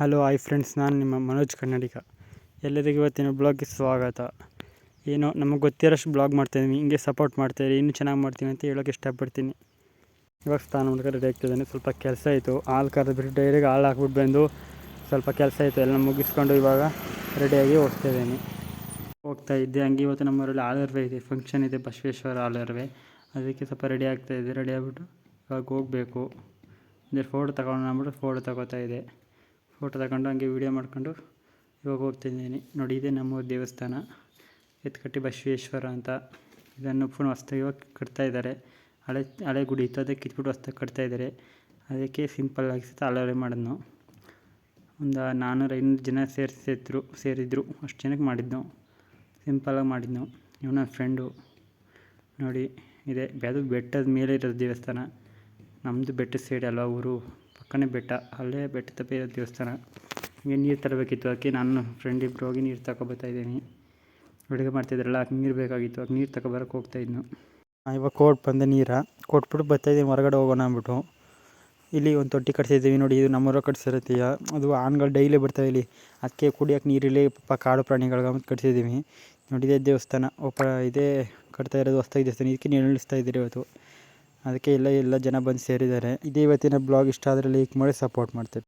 Hello hi friends ನಾನು ನಿಮ್ಮ ಮನೋಜ್ ಕನ್ನಡಿಗ. ಎಲ್ಲರಿಗೂ ಇವತ್ತಿನ ಬ್ಲಾಗ್ಗೆ ಸ್ವಾಗತ. ಏನೋ ನಮಗೆ ಗೊತ್ತಿರೋಷ್ಟು ಬ್ಲಾಗ್ ಮಾಡ್ತಾಯಿದ್ದೀನಿ ಹಿಂಗೆ ಸಪೋರ್ಟ್ ಮಾಡ್ತಾಯಿರಿ ಇನ್ನೂ ಚೆನ್ನಾಗಿ ಮಾಡ್ತೀನಿ ಅಂತ ಹೇಳೋಕ್ಕೆ ಇಷ್ಟಪಡ್ತೀನಿ. ಇವಾಗ ಸ್ನಾನ ಮಾಡ್ಕೊಂಡು ರೆಡಿ ಆಗ್ತಿದ್ದಾನೆ ಸ್ವಲ್ಪ ಕೆಲಸ ಆಯಿತು. ಹಾಲು ಕರೆದ್ಬಿಟ್ಟು ಡೈರಿಗೆ ಹಾಲು ಹಾಕ್ಬಿಟ್ಟು ಬಂದು ಸ್ವಲ್ಪ ಕೆಲಸ ಆಯಿತು, ಎಲ್ಲ ಮುಗಿಸ್ಕೊಂಡು ಇವಾಗ ರೆಡಿಯಾಗಿ ಹೋಗ್ತಾ ಇದ್ದೀನಿ. ಹೋಗ್ತಾ ಇದ್ದೆ, ಹಂಗೆ ಇವತ್ತು ನಮ್ಮೂರಲ್ಲಿ ಆಲರ್ವೆ ಇದೆ ಫಂಕ್ಷನ್ ಇದೆ, ಬಸವೇಶ್ವರ ಆಲರ್ವೆ. ಅದಕ್ಕೆ ಸ್ವಲ್ಪ ರೆಡಿ ಆಗ್ತಾಯಿದ್ದೆ ರೆಡಿ ಆಗಿಬಿಟ್ಟು ಇವಾಗ ಹೋಗಬೇಕು. ಅಂದರೆ ಫೋಟೋ ತಗೊಂಡು ಅಂದ್ಬಿಟ್ಟು ಫೋಟೋ ತಗೋತಾ ಇದೆ ಫೋಟೋ ತಗೊಂಡು ಹಂಗೆ ವೀಡಿಯೋ ಮಾಡ್ಕೊಂಡು ಇವಾಗ ಹೋಗ್ತಿದ್ದೀನಿ ನೋಡಿ, ಇದೆ ನಮ್ಮ ದೇವಸ್ಥಾನ. ಎತ್ಕಟ್ಟಿ ಬಸವೇಶ್ವರ ಅಂತ. ಇದನ್ನು ಪುನಃ ಹೊಸ್ದಾಗಿ ಇವಾಗ ಕಟ್ತಾ ಇದ್ದಾರೆ. ಹಳೆ ಹಳೆ ಗುಡಿ ಇತ್ತು, ಅದಕ್ಕೆ ಕಿತ್ಬಿಟ್ಟು ಹೊಸ್ತಾಗಿ ಕಟ್ತಾ ಇದ್ದಾರೆ. ಅದಕ್ಕೆ ಸಿಂಪಲ್ಲಾಗಿ ತಾಳವರೆ ಮಾಡಿದ್ನು. ಒಂದು ನಾನ್ನೂರು ಐನೂರು ಜನ ಸೇರಿಸಿದ್ರು, ಸೇರಿದ್ರು. ಅಷ್ಟು ಜನಕ್ಕೆ ಮಾಡಿದ್ನು ಸಿಂಪಲಾಗಿ ಮಾಡಿದ್ನು. ಇವ್ ನನ್ನ ಫ್ರೆಂಡು ನೋಡಿ, ಇದೆ. ಅದು ಬೆಟ್ಟದ ಮೇಲೆ ಇರೋದು ದೇವಸ್ಥಾನ. ನಮ್ಮದು ಬೆಟ್ಟದ ಸೈಡ್ ಅಲ್ವಾ ಊರು? ಪಕ್ಕನೇ ಬೆಟ್ಟ, ಅಲ್ಲೇ ಬೆಟ್ಟ ತಪ್ಪ ಇರೋ ದೇವಸ್ಥಾನ. ಹಿಂಗೆ ನೀರು ತರಬೇಕಿತ್ತು. ಅದಕ್ಕೆ ನಾನು ಫ್ರೆಂಡ್ ಇಬ್ಬರು ಹೋಗಿ ನೀರು ತಗೊಬರ್ತಾ ಇದ್ದೀನಿ. ಅಡುಗೆ ಮಾಡ್ತಿದ್ರಲ್ಲ, ಅದಕ್ಕೆ ನೀರು ಬೇಕಾಗಿತ್ತು. ಅದಕ್ಕೆ ನೀರು ತಗೊಬರಕ್ಕೆ ಹೋಗ್ತಾಯಿದ್ನು ಇವಾಗ ಕೋಟ್ ಬಂದೆ ನೀರ. ಕೊಟ್ಬಿಟ್ಟು ಬರ್ತಾಯಿದ್ದೀನಿ ಹೊರಗಡೆ ಹೋಗೋಣ ಅಂದ್ಬಿಟ್ಟು. ಇಲ್ಲಿ ಒಂದು ತೊಟ್ಟಿ ಕಟ್ಸಿದ್ದೀವಿ ನೋಡಿ, ಇದು ನಮ್ಮೂರ ಕಟ್ಸಿರತ್ತೀಯ ಅದು ಆನ್ಗಳು ಡೈಲಿ ಬರ್ತಾವೆ ಇಲ್ಲಿ. ಅದಕ್ಕೆ ಕುಡಿಯೋಕೆ ನೀರಿಲ್ಲಿ ಪಾಪ ಕಾಡು ಪ್ರಾಣಿಗಳಿಗೆ ಕಟ್ಸಿದ್ದೀವಿ. ನೋಡಿ ಇದೇ ದೇವಸ್ಥಾನ. ಒಬ್ಬ ಇದೇ ಕಟ್ತಾ ಇರೋದು ಹೊಸ್ತಾಗಿ ದೇವಸ್ಥಾನ. ಇದಕ್ಕೆ ನೀರು ಇಳಿಸ್ತಾ ಇದ್ದೀರಿ ಇವತ್ತು. ಅದಕ್ಕೆ ಎಲ್ಲ ಎಲ್ಲ ಜನ ಬಂದು ಸೇರಿದ್ದಾರೆ. ಇದೇ ಇವತ್ತಿನ ಬ್ಲಾಗ್ ಇಷ್ಟ ಆದರೆ ಲೈಕ್ ಮಾಡಿ ಸಪೋರ್ಟ್ ಮಾಡ್ತೀರಿ.